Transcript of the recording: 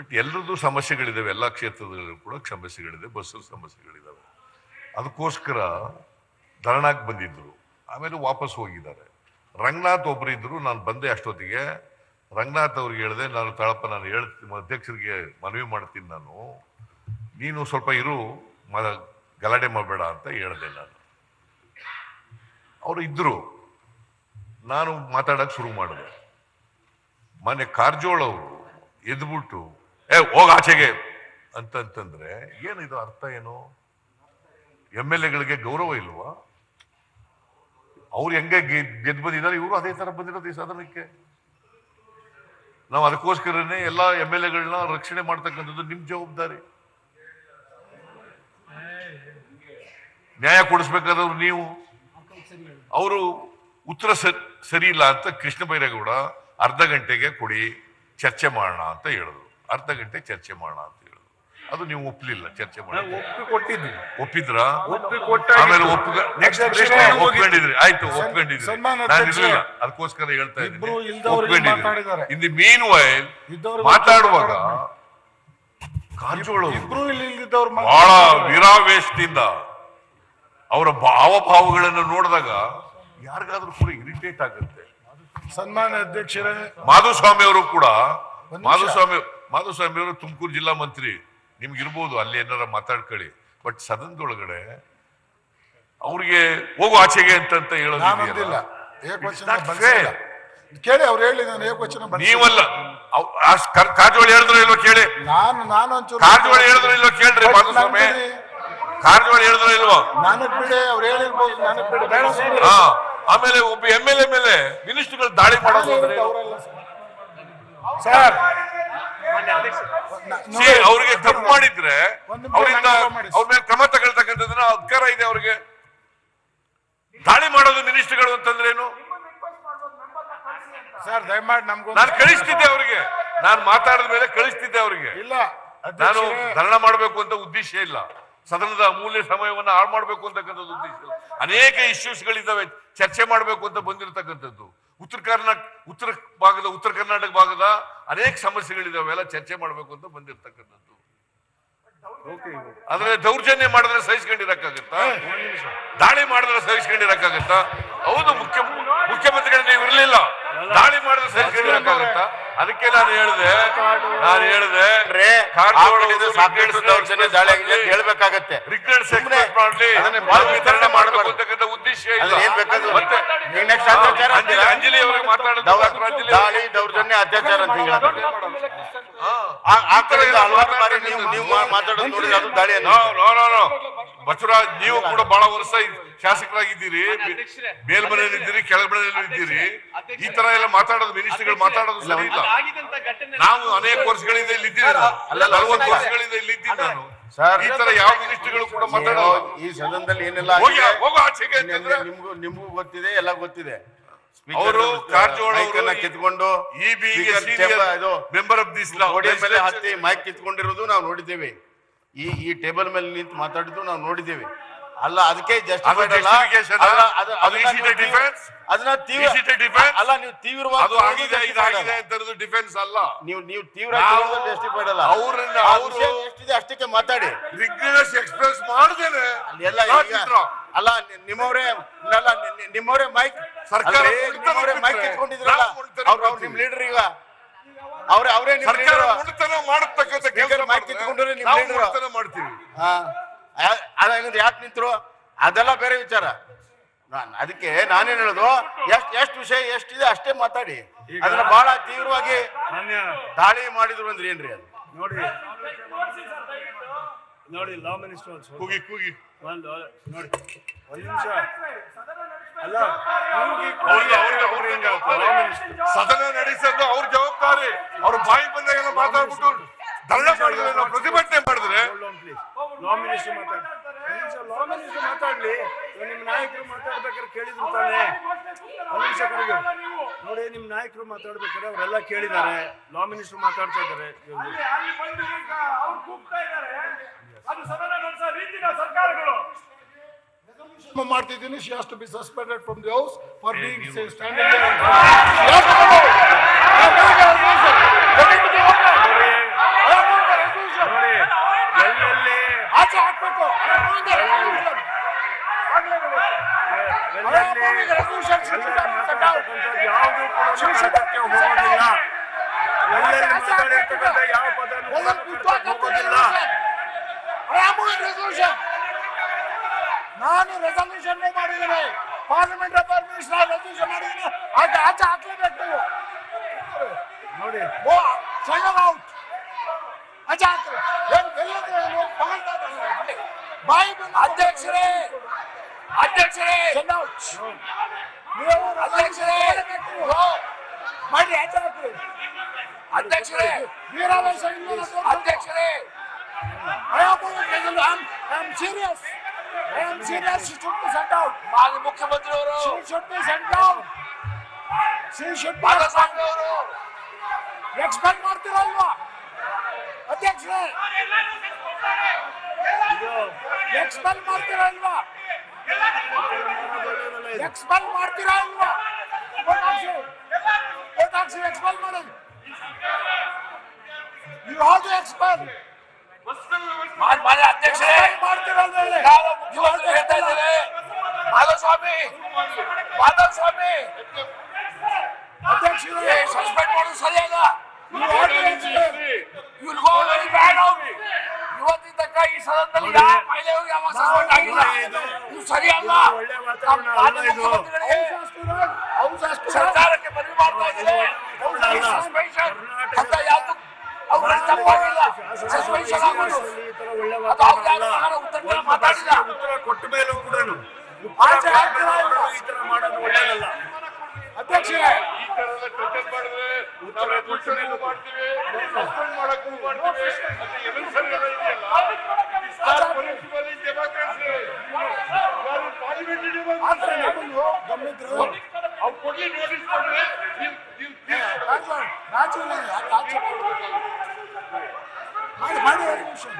But ಎಲ್ಲರದ್ದು ಸಮಸ್ಯೆಗಳಿದ್ದಾವೆ ಎಲ್ಲ ಕ್ಷೇತ್ರದಲ್ಲೂ ಕೂಡ ಸಮಸ್ಯೆಗಳಿದೆ, ಬಸ್ಸಲ್ಲಿ ಸಮಸ್ಯೆಗಳಿದ್ದಾವೆ ಅದಕ್ಕೋಸ್ಕರ ಧರಣಾಕ್ ಬಂದಿದ್ರು. ಆಮೇಲೆ ವಾಪಸ್ ಹೋಗಿದ್ದಾರೆ. ರಂಗನಾಥ್ ಒಬ್ಬರು ಇದ್ದರು ನಾನು ಬಂದೆ ಅಷ್ಟೊತ್ತಿಗೆ. ರಂಗನಾಥ್ ಅವ್ರಿಗೆ ಹೇಳಿದೆ, ನಾನು ತಳಪ ನಾನು ಹೇಳ್ತೀನಿ ಅಧ್ಯಕ್ಷರಿಗೆ ಮನವಿ ಮಾಡ್ತೀನಿ ನಾನು. ನೀನು ಸ್ವಲ್ಪ ಇರು, ಮ, ಗಲಾಟೆ ಮಾಡಬೇಡ ಅಂತ ಹೇಳಿದೆ ನಾನು. ಅವರು ಇದ್ದರು ನಾನು ಮಾತಾಡೋಕ್ಕೆ ಶುರು ಮಾಡಿದೆ. ಮೊನ್ನೆ ಕಾರ್ಜೋಳವರು ಎದ್ಬಿಟ್ಟು ಏ, ಹೋಗ ಆಚೆಗೆ ಅಂತಂತಂದ್ರೆ ಏನಿದು ಅರ್ಥ ಏನು? ಎಂ ಎಲ್ ಎಗಳಿಗೆ ಗೌರವ ಇಲ್ವಾ? ಅವ್ರು ಹೆಂಗೆ ಗೆದ್ದು ಬಂದಿದ್ದಾರೆ? ಇವರು ಅದೇ ತರ ಬಂದಿರೋದು ಈ ಸದನಕ್ಕೆ ನಾವು ಅದಕ್ಕೋಸ್ಕರನೇ ಎಲ್ಲ ಎಂ ಎಲ್ ಎಗಳನ್ನ ರಕ್ಷಣೆ ಮಾಡ್ತಕ್ಕಂಥದ್ದು ನಿಮ್ ಜವಾಬ್ದಾರಿ. ನ್ಯಾಯ ಕೊಡಿಸ್ಬೇಕಾದವ್ರು ನೀವು. ಅವರು ಉತ್ತರ ಸರಿ ಇಲ್ಲ ಅಂತ ಕೃಷ್ಣ ಬೈರೇಗೌಡ ಅರ್ಧ ಗಂಟೆಗೆ ಕೊಡಿ, ಚರ್ಚೆ ಮಾಡೋಣ ಅಂತ ಹೇಳಿದ್ರು. ಅರ್ಧ ಗಂಟೆ ಚರ್ಚೆ ಮಾಡೋಣ ಅಂತ ಹೇಳಿದ್ರು. ಅದು ನೀವು ಒಪ್ಪಲಿಲ್ಲ ಚರ್ಚೆ ಮಾಡಿ. ಒಪ್ಪಿ ಕೊಟ್ಟಿದ್ವಿ ಒಪ್ಪಿದ್ರಾ? ಆಮೇಲೆ ಒಪ್ಪ ನೆಕ್ಸ್ಟ್ ಆಯ್ತು ಒಪ್ಕೊಂಡಿದ್ರಿ. ನಾನು ಅಧ್ಯಕ್ಷ. ಅದಕ್ಕೋಸ್ಕರ ಹೇಳ್ತಾ ಇದ್ದೀನಿ. ಇನ್ ದಿ ಮೀನ್ ವೈಲ್ ಮಾತಾಡುವಾಗ ಕಾರಜೋಳ ಬಹಳ ವೀರಾವೇಶದಿಂದ ಅವರ ಭಾವಭಾವಗಳನ್ನು ನೋಡಿದಾಗ ಯಾರಿಗಾದ್ರೂ ಕೂಡ ಇರಿಟೇಟ್ ಆಗುತ್ತೆ. ಸನ್ಮಾನ ಅಧ್ಯಕ್ಷರೇ. ಮಾಧುಸ್ವಾಮಿ ಅವರು ಕೂಡ. ಮಾಧುಸ್ವಾಮಿ ಮಾಧುಸ್ವಾಮಿ ಅವರು ತುಮಕೂರು ಜಿಲ್ಲಾ ಮಂತ್ರಿ. ನಿಮ್ಗಿರ್ಬೋದು ಅಲ್ಲಿ ಏನಾರ ಮಾತಾಡ್ಕೊಳ್ಳಿ. ಬಟ್ ಸದನದೊಳಗಡೆ ಅವ್ರಿಗೆ ಹೋಗು ಆಚೆಗೆ ಅಂತ ನಾನಂದಿಲ್ಲ ಹೇಳೋದಿಲ್ಲ. ಕೇಳಿ ಅವ್ರು ಹೇಳಿ ನಾನು ಏಕವಚನ. ನೀವಲ್ಲ ಕಾರಜೋಳ ಹೇಳಿದ್ರು ಇಲ್ವೋ ಕೇಳಿ? ನಾನು ನಾನು ಒಂಚೂರು ಕಾರ್ಜೋಳಿ ಹೇಳಿದ್ರು ಇಲ್ವೋ ಕೇಳ್ರಿ ಮಾಧುಸ್ವಾಮಿ? ಕಾರ್ಜೋಳಿ ಹೇಳಿದ್ರು ಇಲ್ವೋ? ನನಗ್ ಬಿಡಿ ಅವ್ರು ಹೇಳಿರ್ಬೋದು ನನಗ್ ಬಿಡಿ. ಆಮೇಲೆ ಒಬ್ಬ ಎಂ ಎಲ್ ಎ ಮೇಲೆ ಮಿನಿಸ್ಟರ್ಗಳು ದಾಳಿ ಮಾಡೋದು ಸರ್. ಅವ್ರಿಗೆ ತಪ್ಪು ಮಾಡಿದ್ರೆ ಅವರಿಂದ. ಅವ್ರ ಮೇಲೆ ಕ್ರಮ ತಗೊಳ್ತಕ್ಕಂಥದ್ದನ್ನ ಅಧಿಕಾರ ಇದೆ ಅವ್ರಿಗೆ. ದಾಳಿ ಮಾಡೋದು ಮಿನಿಸ್ಟರ್ಗಳು ಅಂತಂದ್ರೇನು ಸರ್ ದಯಮಾಡಿ ನಮ್ಗೆ ನಾನು ಕಳಿಸ್ತಿದ್ದೆ ಅವ್ರಿಗೆ. ನಾನು ಮಾತಾಡಿದ ಮೇಲೆ ಕಳಿಸ್ತಿದ್ದೆ ಅವ್ರಿಗೆ. ಇಲ್ಲ ನಾನು ಧರಣ ಮಾಡಬೇಕು ಅಂತ ಉದ್ದೇಶ ಇಲ್ಲ. ಸದನದ ಅಮೂಲ್ಯ ಸಮಯವನ್ನ ಹಾಳು ಮಾಡಬೇಕು ಅಂತಕ್ಕಂಥದ್ದು ಉದ್ದೇಶ ಇಲ್ಲ. ಅನೇಕ ಇಶ್ಯೂಸ್ಗಳಿದ್ದಾವೆ ಚರ್ಚೆ ಮಾಡಬೇಕು ಅಂತ ಬಂದಿರತಕ್ಕಂಥದ್ದು. ಉತ್ತರ ಕರ್ನಾಟಕ ಉತ್ತರ ಭಾಗದ ಉತ್ತರ ಕರ್ನಾಟಕ ಭಾಗದ ಅನೇಕ ಸಮಸ್ಯೆಗಳಿದಾವೆ ಅವೆಲ್ಲ ಚರ್ಚೆ ಮಾಡಬೇಕು ಅಂತ ಬಂದಿರ್ತಕ್ಕಂಥದ್ದು. ಆದ್ರೆ ದೌರ್ಜನ್ಯ ಮಾಡಿದ್ರೆ ಸಹಿಸ್ಕೊಂಡಿರಕ್ಕಾಗತ್ತಾ? ದಾಳಿ ಮಾಡಿದ್ರೆ ಸಹಿಸ್ಕೊಂಡಿರಕ್ಕಾಗತ್ತಾ? ಹೌದು ಮುಖ್ಯ ಮುಖ್ಯಮಂತ್ರಿಗಳು ನೀವು ಇರ್ಲಿಲ್ಲ. ದಾಳಿ ಮಾಡಿದ್ರೆ ಸಹಿಸ್ಕೊಂಡಿರಕ್ಕಾಗತ್ತಾ ಅದಕ್ಕೆ ನಾನು ಹೇಳಿದೆ ನಾನು ಹೇಳಿದೆ ದಾಳಿ ಆಗಿದೆ ಅಂತ ಹೇಳ್ಬೇಕಾಗತ್ತೆ ರಿಗ್ರೆಟ್ಸ್ ಸುಮ್ನೆ ಎಕ್ಸ್ಪ್ರೆಸ್ ಮಾಡ್ಲಿ ಅದನ್ನೇ ವಿತರಣೆ ಮಾಡಬೇಕು ಮಾಡ್ಬಾರ್ದು. ಉದ್ದೇಶ ಇಲ್ಲ ಏನ್ ಬೇಕಾದ್ರೂ ಮತ್ತೆ ಅಂಜಲಿ ಅವರಿಗೆ ಮಾತಾಡೋದು ಅಂಜಲಿ ದಾಳಿ ದೌರ್ಜನ್ಯ ಅತ್ಯಾಚಾರ ಅಂತ ಹೇಳಿ. ಆ- ಹಲವಾರು ಬಾರಿ ನೀವು ಮಾತಾಡೋದು ನೋಡಿದ್ರೆ ಅದು ದಾಳಿ ನೋ ಅನ್ನೋ ನೋ ನೋ ನೋ. ಬಸವರಾಜ್ ನೀವು ಕೂಡ ಬಹಳ ವರ್ಷ ಶಾಸಕರಾಗಿದ್ದೀರಿ. ಮೇಲ್ಮನೆಯಲ್ಲಿ ಇದ್ದೀರಿ ಕೆಳಮನೆಯಲ್ಲಿ ಇದ್ದೀರಿ ಈ ತರ ಎಲ್ಲ ಮಾತಾಡೋದು ಮಿನಿಸ್ಟರ್ಗಳು ಮಾತಾಡೋದು ಸರಿ ಇಲ್ಲ. ನಾವು ಅನೇಕ ವರ್ಷಗಳಿಂದ ಇಲ್ಲಿ ಇದ್ದೀನಿ ನಲವತ್ತು ವರ್ಷಗಳಿಂದ ಇಲ್ಲಿ ಇದ್ದೀನಿ ನಾನು. ಸರ್, ಈ ತರ ಯಾವ ಮಿನಿಸ್ಟರ್ಗಳು ಕೂಡ ಮಾತಾಡೋದು ಈ ಸದನದಲ್ಲಿ ಏನೆಲ್ಲ ಹೋಗಿ ಹೋಗು ಆಚೆಗೆ ನಿಮ್ಗೂ ನಿಮ್ಗೂ ಗೊತ್ತಿದೆ ಎಲ್ಲ ಗೊತ್ತಿದೆ. ಅವರು ಕಾರಜೋಳ ಕಿತ್ಕೊಂಡು ಬಿ ಇದು ಮೆಂಬರ್ ಆಫ್ ದಿಸ್ ಗೋಡೆ ಮೇಲೆ ಹತ್ತಿ ಮೈಕ್ ಕಿತ್ಕೊಂಡಿರೋದು ನಾವು ನೋಡಿದ್ದೇವೆ. ಈ ಈ ಟೇಬಲ್ ಮೇಲೆ ನಿಂತು ಮಾತಾಡಿದ್ದು ನಾವು ನೋಡಿದ್ದೇವೆ. ಅಲ್ಲ ಅದಕ್ಕೆ ಜಸ್ಟಿಫೈಡ್ ಅಲ್ಲ. ಅದನ್ನ ತೀವ್ರ? ಅಲ್ಲ ನೀವು ತೀವ್ರವಾಗಿ ಅದು ಆಗಿದೆ ಇದಾಗಿದೆ ಅಂತ ಡಿಫೆನ್ಸ್ ಅಲ್ಲ. ನೀವು ನೀವು ತೀವ್ರ ಜಸ್ಟಿಫೈಡ್ ಅಲ್ಲ. ಅವ್ರನ್ನ ಅವರು ಎಷ್ಟಿದೆ ಅಷ್ಟಕ್ಕೆ ಮಾತಾಡಿ. ರಿಗ್ರೆಸ್ ಎಕ್ಸ್ಪ್ರೆಸ್ ಮಾಡ್ದೇನೆ. ಎಲ್ಲ ಅಲ್ಲ ನಿಮ್ಮವರೇ ನಿಮ್ಮವ್ರೇ ಅಲ್ಲ ನಿಮ್ಮವರೇ ಮೈಕ್ ಸರ್ಕಾರ ನಿಮ್ಮವರೇ ಮೈಕ್ ಇಟ್ಕೊಂಡಿದ್ರಲ್ಲ ಅವ್ರು ಅವ್ರು ನಿಮ್ ಲೀಡರ್ ಈಗ. ಅವ್ರೇ ಅವರೇ ನಿಮ್ಮ ಲೀಡರ್ ಮಾಡತಕ್ಕಂಥ ಕೆಲಸ Speaker mic ಕಿತ್ಕೊಂಡ್ರೆ ನಿಮ್ ನಾವು leader. ಅದೇನಂದ್ರೆ ಯಾಕೆ ನಿಂತರು? ಅದೆಲ್ಲ ಬೇರೆ ವಿಚಾರ. ನಾನು ಅದಕ್ಕೆ ನಾನೇನ್ ಹೇಳೋದು? ಎಷ್ಟ್ ಎಷ್ಟ್ ವಿಷಯ ಎಷ್ಟಿದೆ ಅಷ್ಟೇ ಮಾತಾಡಿ. ಅದನ್ನ ಬಹಳ ತೀವ್ರವಾಗಿ ದಾಳಿ ಮಾಡಿದ್ರು ಅಂದ್ರೆ ಏನ್ರಿ ಅದು? ನೋಡಿ. ನೋಡಿ ಲಾ ಮಿನಿಸ್ಟರ್ ಕೂಗಿ ಕೂಗಿ. ಒಂದು ನೋಡಿ. ಒಂದು ನಿಮಿಷ. ಅಲ್ಲ ಕೂಗಿ ಅವ್ರಿಗೆ ಅವ್ರಿಗೆ ಅವ್ರಿಗೆ ಹೆಂಗಾಗುತ್ತೆ? ಲಾ ಮಿನಿಸ್ಟರ್ ಸದನ ನಡೆಸೋದು ಅವ್ರ ಜವಾಬ್ದಾರಿ. ಅವ್ರ ಬಾಯಿ ಬಂದಾಗೆಲ್ಲ ಮಾತಾಡ್ಬಿಟ್ಟು ದಳ್ಳ ಮಾಡಿದ್ರೆ ನಾವು ಪ್ರತಿಭಟನೆ ಮಾಡಿದ್ರೆ ಲಾ ಮಿನಿಸ್ಟರ್ ಮಾತಾಡ್ತಾರೆ ಲಾ ಮಿನಿಸ್ಟರ್ ಮಾತಾಡ್ಲಿ ನಿಮ್ಮ ನಾಯಕರು ಮಾತಾಡ್ಬೇಕಾದ್ರೆ ಕೇಳಿದ್ರು ತಾನೇ. ಒಂದು ನೋಡಿ ನಿಮ್ಮ ನಾಯಕರು ಮಾತಾಡ್ಬೇಕಾದ್ರೆ ಅವರೆಲ್ಲ ಕೇಳಿದ್ದಾರೆ. ಲಾ ಮಿನಿಸ್ಟರ್ ಮಾತಾಡ್ತಾ ಇದ್ದಾರೆ. ಮಾಡ್ತಿದ್ದೀನಿ ಬಂದು ಈಗ ಟು ಕೂಗ್ತಾ ಇದ್ದಾರೆ. ಅದು ಸದನ ಹೌಸ್ ಫಾರ್ ಸರ್ಕಾರಗಳು. ಮಾಡ್ತಿದ್ದೀನಿ. ನಾನು ರೆಸಲ್ಯೂಷನ್ ಮಾಡಿದ್ದೇನೆ. ಪಾರ್ಲಿಮೆಂಟ್ ರೆಸಲ್ಯೂಷನ್ ಮಾಡಿದ್ದೇನೆ. ಆಗ ಆಚೆ ಹಾಕ್ಲೇಬೇಕು ನೋಡಿ. ಸೈನ್ ಔಟ್ ಬಾಯಿ ಅಧ್ಯಕ್ಷರೇ ಅಧ್ಯಕ್ಷರೇ ಸೈನ್ ಔಟ್ ನೀವು ಅಧ್ಯಕ್ಷರೇ ಮಾಡಿ ಆಚೆ ಹಾಕ್ರಿ ಅಧ್ಯಕ್ಷರೇ ವೀರಾವೇಶ ಇಲ್ಲ ಅಧ್ಯಕ್ಷರೇ I am moving resolution. I am, I am serious. I am serious. She should be sent out. ಮಾಜಿ ಮುಖ್ಯಮಂತ್ರಿಯವರು She should be sent out. She should be Madhuswamy ಅವರು ಎಕ್ಸ್ಪೆಕ್ಟ್ ಮಾಡ್ತೀರಲ್ವಾ ಅಧ್ಯಕ್ಷರೇ ಎಕ್ಸ್ಪೆಲ್ ಮಾಡ್ತೀರಾ ಇಲ್ವಾ ಎಕ್ಸ್ಪೆಲ್ ಮಾಡ್ತೀರಾ ಇಲ್ವಾ? ಹಾಕ್ಸಿ. ಎಕ್ಸ್ಪೆಲ್ ಮಾಡಿ ಯು ಹಾವ್ ಟು ಎಕ್ಸ್ಪೆಲ್ ಮಾನ್ಯ ಅಧ್ಯಕ್ಷರೇ ಹೇಳ್ತಾ ಇದ್ದೇನೆ ಮಾಧುಸ್ವಾಮಿ ಮಾಧುಸ್ವಾಮಿ ಅಧ್ಯಕ್ಷರೇ. ಸಸ್ಪೆಂಡ್ ಮಾಡೋದು ಸರಿಯಲ್ಲ. you have to you will go very bad out ಇವತ್ತಿನ ತನಕ ಈ ಸದನದಲ್ಲಿ ಯಾವ ಮಹಿಳೆ ಯಾವ ಸಸ್ಪೆಂಡ್ ಆಗಿಲ್ಲ ಇದು ಸರಿಯಲ್ಲ. ಸರ್ಕಾರಕ್ಕೆ ಮನವಿ ಮಾಡ್ತಾ ಅಲ್ಲ. ಸಸ್ಪೆನ್ಷನ್ ಅಂತ ಯಾವ್ದು ಅವ್ರ ತಪ್ಪಾಗಿಲ್ಲ. ಸಸ್ಪೆನ್ಷನ್ ಆಗೋದು. ಒಳ್ಳೆ ಅದು ವಾತಾವರಣ ಅವ್ರು ಯಾರು ಉತ್ತರ ಮಾತಾಡಿಲ್ಲ. ಕೊಟ್ಟ ಮೇಲೂ ಕೂಡ? ಈ ತರ ಮಾಡೋದು ಒಳ್ಳೇದಲ್ಲ ಅಧ್ಯಕ್ಷರೇ. ಈ ತರದ ಮಾಡಿದ್ರೆ ನಾವು ಮಾಡ್ತೀವಿ. மாடு மாடு ஒரு நிமிஷம்